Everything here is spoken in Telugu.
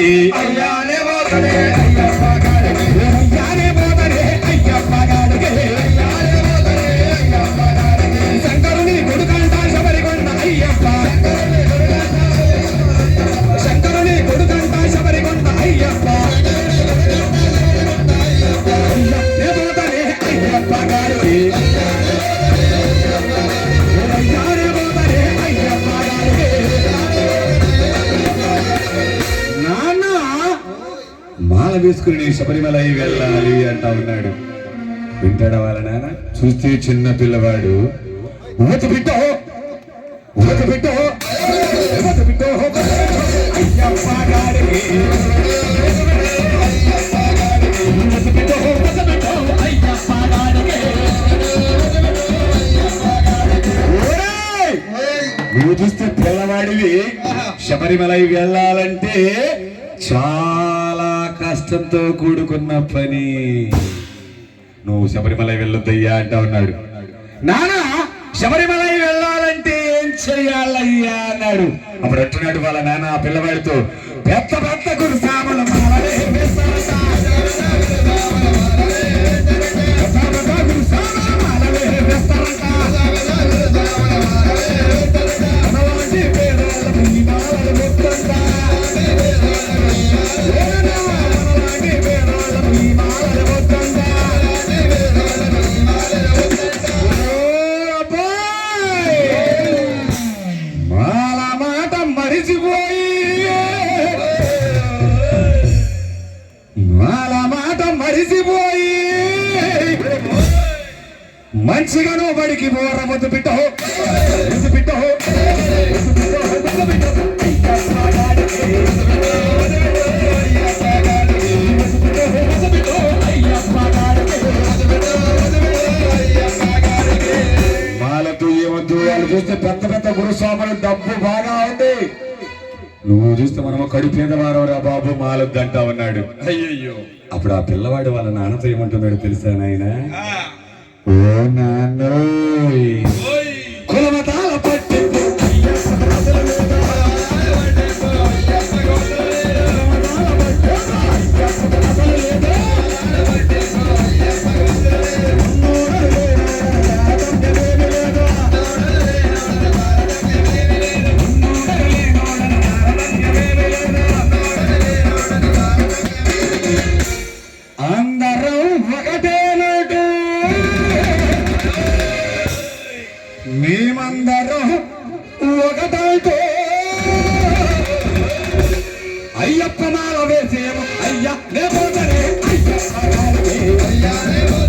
గారికి నాన్న మాల వేసుకుని నేను శబరిమల వెళ్ళాలి అంటా ఉన్నాడు. వింటాడా వాళ్ళ నాన్న? చూస్తే చిన్న పిల్లవాడు ఊత బిడ్డో ఊత బిడ్డో ఊత బిడ్డో అయ్యప్ప గారికి ఊత బిడ్డో ఊత బిడ్డో అయ్యప్ప గారికి ఓరేయ్! నువ్వు చూస్తే పిల్లవాడివి శబరిమల వెళ్ళాలంటే చాలా కష్టంతో కూడుకున్న పని. నువ్వు శబరిమల వెళ్ళొద్దయ్యా అంటా ఉన్నాడు. నానా శబరిమల వెళ్ళాలంటే ఏం చెయ్యాలయ్యా అన్నాడు. అప్పుడు అంటున్నాడు వాళ్ళ నాన్న ఆ పిల్లవాడితో పెద్ద పెద్ద గురు సామల మాట మంచిగా నువ్వు బడికి పోరా ముద్దు బిడ్డో ముద్దు బిడ్డో ముద్దు బిడ్డో, ముద్దు బిడ్డో. వాళ్ళు చూస్తే పెద్ద పెద్ద గురుస్వాములు డబ్బు బాగా ఉంది. నువ్వు చూస్తే మనము కడుపు మీద వారవరా బాబు మాలొద్దంటా ఉన్నాడు. అయ్యయ్యో. అప్పుడు ఆ పిల్లవాడు వాళ్ళ నాన్నతో ఏమంటున్నాడు తెలుసా నాయన? ఓ నాన్న అందరం ఒకటేనటు మేమందరం ఒకటైతే. అయ్యప్ప మాల వేసేము అయ్యా నే అయ్యా అయ్యా